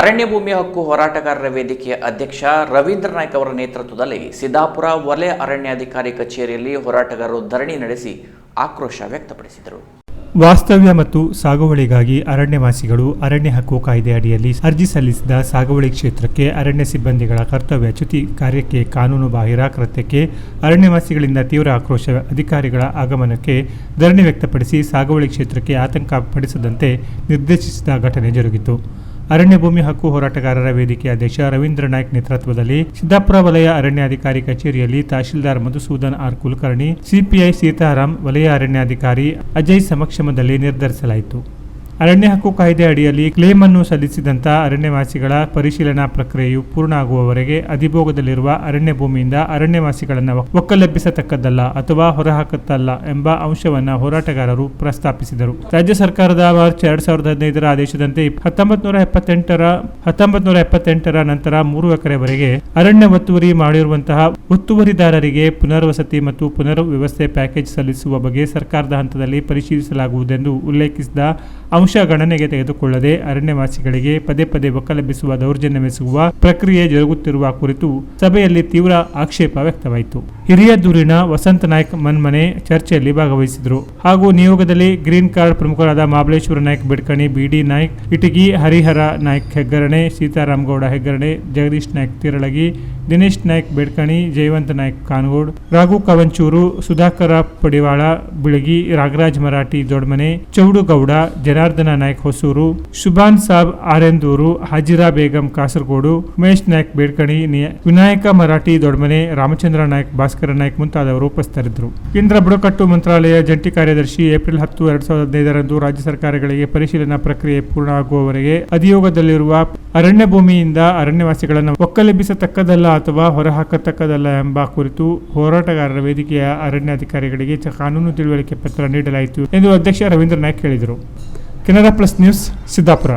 ಅರಣ್ಯ ಭೂಮಿ ಹಕ್ಕು ಹೋರಾಟಗಾರರ ವೇದಿಕೆಯ ಅಧ್ಯಕ್ಷ ರವೀಂದ್ರ ನಾಯ್ಕ ಅವರ ನೇತೃತ್ವದಲ್ಲಿ ಸಿದ್ದಾಪುರ ವಲಯ ಅರಣ್ಯಾಧಿಕಾರಿ ಕಚೇರಿಯಲ್ಲಿ ಹೋರಾಟಗಾರರು ಧರಣಿ ನಡೆಸಿ ಆಕ್ರೋಶ ವ್ಯಕ್ತಪಡಿಸಿದರು. ವಾಸ್ತವ್ಯ ಮತ್ತು ಸಾಗುವಳಿಗಾಗಿ ಅರಣ್ಯವಾಸಿಗಳು ಅರಣ್ಯ ಹಕ್ಕು ಕಾಯ್ದೆ ಅಡಿಯಲ್ಲಿ ಅರ್ಜಿ ಸಲ್ಲಿಸಿದ ಸಾಗುವಳಿ ಕ್ಷೇತ್ರಕ್ಕೆ ಅರಣ್ಯ ಸಿಬ್ಬಂದಿಗಳ ಕರ್ತವ್ಯ ಚ್ಯುತಿ ಕಾರ್ಯಕ್ಕೆ ಕಾನೂನು ಬಾಹಿರ ಕೃತ್ಯಕ್ಕೆ ಅರಣ್ಯವಾಸಿಗಳಿಂದ ತೀವ್ರ ಆಕ್ರೋಶ ಅಧಿಕಾರಿಗಳ ಆಗಮನಕ್ಕೆ ಧರಣಿ ವ್ಯಕ್ತಪಡಿಸಿ ಸಾಗುವಳಿ ಕ್ಷೇತ್ರಕ್ಕೆ ಆತಂಕ ಪಡಿಸದಂತೆ ನಿರ್ದೇಶಿಸಿದ ಘಟನೆ ಜರುಗಿತು. ಅರಣ್ಯ ಭೂಮಿ ಹಕ್ಕು ಹೋರಾಟಗಾರರ ವೇದಿಕೆ ಅಧ್ಯಕ್ಷ ರವೀಂದ್ರ ನಾಯ್ಕ್ ನೇತೃತ್ವದಲ್ಲಿ ಸಿದ್ದಾಪುರ ವಲಯ ಅರಣ್ಯಾಧಿಕಾರಿ ಕಚೇರಿಯಲ್ಲಿ ತಹಶೀಲ್ದಾರ್ ಮಧುಸೂದನ್ ಆರ್ ಕುಲಕರ್ಣಿ, ಸಿಪಿಐ ಸೀತಾರಾಮ್ ವಲಯ ಅರಣ್ಯಾಧಿಕಾರಿ ಅಜಯ್ ಸಮಕ್ಷಮದಲ್ಲಿ ನಿರ್ಧರಿಸಲಾಯಿತು. ಅರಣ್ಯ ಹಕ್ಕು ಕಾಯ್ದೆ ಅಡಿಯಲ್ಲಿ ಕ್ಲೇಮ್ ಅನ್ನು ಸಲ್ಲಿಸಿದಂತ ಅರಣ್ಯವಾಸಿಗಳ ಪರಿಶೀಲನಾ ಪ್ರಕ್ರಿಯೆಯು ಪೂರ್ಣ ಆಗುವವರೆಗೆ ಅಧಿಭೋಗದಲ್ಲಿರುವ ಅರಣ್ಯ ಭೂಮಿಯಿಂದ ಅರಣ್ಯವಾಸಿಗಳನ್ನು ಒಕ್ಕಲೆಬ್ಬಿಸತಕ್ಕದ್ದಲ್ಲ ಅಥವಾ ಹೊರಹಾಕತ್ತಲ್ಲ ಎಂಬ ಅಂಶವನ್ನು ಹೋರಾಟಗಾರರು ಪ್ರಸ್ತಾಪಿಸಿದರು. ರಾಜ್ಯ ಸರ್ಕಾರದ ಮಾರ್ಚ್ ಎರಡ್ ಸಾವಿರದ ಹದಿನೈದರ ಆದೇಶದಂತೆ ಹತ್ತೊಂಬತ್ ನೂರ ಎಪ್ಪತ್ತೆಂಟರ ಹತ್ತೊಂಬತ್ ನೂರ ಎಪ್ಪತ್ತೆಂಟರ ನಂತರ ಮೂರು ಎಕರೆವರೆಗೆ ಅರಣ್ಯ ಒತ್ತುವರಿ ಮಾಡಿರುವಂತಹ ಒತ್ತುವರಿದಾರರಿಗೆ ಪುನರ್ವಸತಿ ಮತ್ತು ಪುನರ್ ವ್ಯವಸ್ಥೆ ಪ್ಯಾಕೇಜ್ ಸಲ್ಲಿಸುವ ಬಗ್ಗೆ ಸರ್ಕಾರದ ಹಂತದಲ್ಲಿ ಪರಿಶೀಲಿಸಲಾಗುವುದೆಂದು ಉಲ್ಲೇಖಿಸಿದ ಅಂಶ ಗಣನೆಗೆ ತೆಗೆದುಕೊಳ್ಳದೆ ಅರಣ್ಯವಾಸಿಗಳಿಗೆ ಪದೇ ಪದೇ ಒಕ್ಕಲೆಬ್ಬಿಸುವ ದೌರ್ಜನ್ಯವೆಸಗುವ ಪ್ರಕ್ರಿಯೆ ಜರುಗುತ್ತಿರುವ ಕುರಿತು ಸಭೆಯಲ್ಲಿ ತೀವ್ರ ಆಕ್ಷೇಪ ವ್ಯಕ್ತವಾಯಿತು. ಹಿರಿಯ ದೂರಿನ ವಸಂತ ನಾಯ್ಕ್ ಮನ್ಮನೆ ಚರ್ಚೆಯಲ್ಲಿ ಭಾಗವಹಿಸಿದರು. ಹಾಗೂ ನಿಯೋಗದಲ್ಲಿ ಗ್ರೀನ್ ಕಾರ್ಡ್ ಪ್ರಮುಖರಾದ ಮಹಾಬಲೇಶ್ವರ ನಾಯ್ಕ ಬಿಡ್ಕಣಿ ಬಿಡಿ ನಾಯ್ಕ, ಇಟಗಿ ಹರಿಹರ ನಾಯ್ಕ್ ಹೆಗ್ಗರಣೆ, ಸೀತಾರಾಮ್ ಗೌಡ ಹೆಗ್ಗರಣೆ, ಜಗದೀಶ್ ನಾಯ್ಕ್ ತಿರಳಗಿ, ದಿನೇಶ್ ನಾಯ್ಕ ಬೇಡ್ಕಣಿ, ಜಯವಂತ ನಾಯ್ಕ ಕಾನಗೋಡ್, ರಾಘು ಕವಂಚೂರು, ಸುಧಾಕರ ಪಡಿವಾಳ, ಬಿಳಗಿ, ರಾಗರಾಜ್ ಮರಾಠಿ ದೊಡ್ಮನೆ, ಚೌಡುಗೌಡ, ಜನಾರ್ದನ ನಾಯ್ಕ್ ಹೊಸೂರು, ಶುಭಾನ್ ಸಾಬ್ ಆರೆಂದೂರು, ಹಾಜಿರಾ ಬೇಗಂ ಕಾಸರಗೋಡು, ಉಮೇಶ್ ನಾಯ್ಕ್ ಬೇಡ್ಕಣಿ ವಿನಾಯಕ ಮರಾಠಿ ದೊಡ್ಮನೆ, ರಾಮಚಂದ್ರ ನಾಯ್ಕ್, ಭಾಸ್ಕರ ನಾಯ್ಕ್ ಮುಂತಾದವರು ಉಪಸ್ಥಿತರಿದ್ದರು. ಕೇಂದ್ರ ಬುಡಕಟ್ಟು ಮಂತ್ರಾಲಯ ಜಂಟಿ ಕಾರ್ಯದರ್ಶಿ ಏಪ್ರಿಲ್ ಹತ್ತು, ಎರಡ್ ಸಾವಿರದ ಹದಿನೈದರಂದು ರಾಜ್ಯ ಸರ್ಕಾರಗಳಿಗೆ ಪರಿಶೀಲನಾ ಪ್ರಕ್ರಿಯೆ ಪೂರ್ಣ ಆಗುವವರೆಗೆ ಅಧಿಯೋಗದಲ್ಲಿರುವ ಅರಣ್ಯ ಭೂಮಿಯಿಂದ ಅರಣ್ಯವಾಸಿಗಳನ್ನು ಒಕ್ಕಲೆಬ್ಬಿಸತಕ್ಕದಲ್ಲ ಅಥವಾ ಹೊರಹಾಕತಕ್ಕದಲ್ಲ ಎಂಬ ಕುರಿತು ಹೋರಾಟಗಾರರ ವೇದಿಕೆಯ ಅರಣ್ಯಾಧಿಕಾರಿಗಳಿಗೆ ಕಾನೂನು ತಿಳುವಳಿಕೆ ಪತ್ರ ನೀಡಲಾಯಿತು ಎಂದು ಅಧ್ಯಕ್ಷ ರವೀಂದ್ರ ನಾಯ್ಕ ಹೇಳಿದರು. Canara plus news Siddapura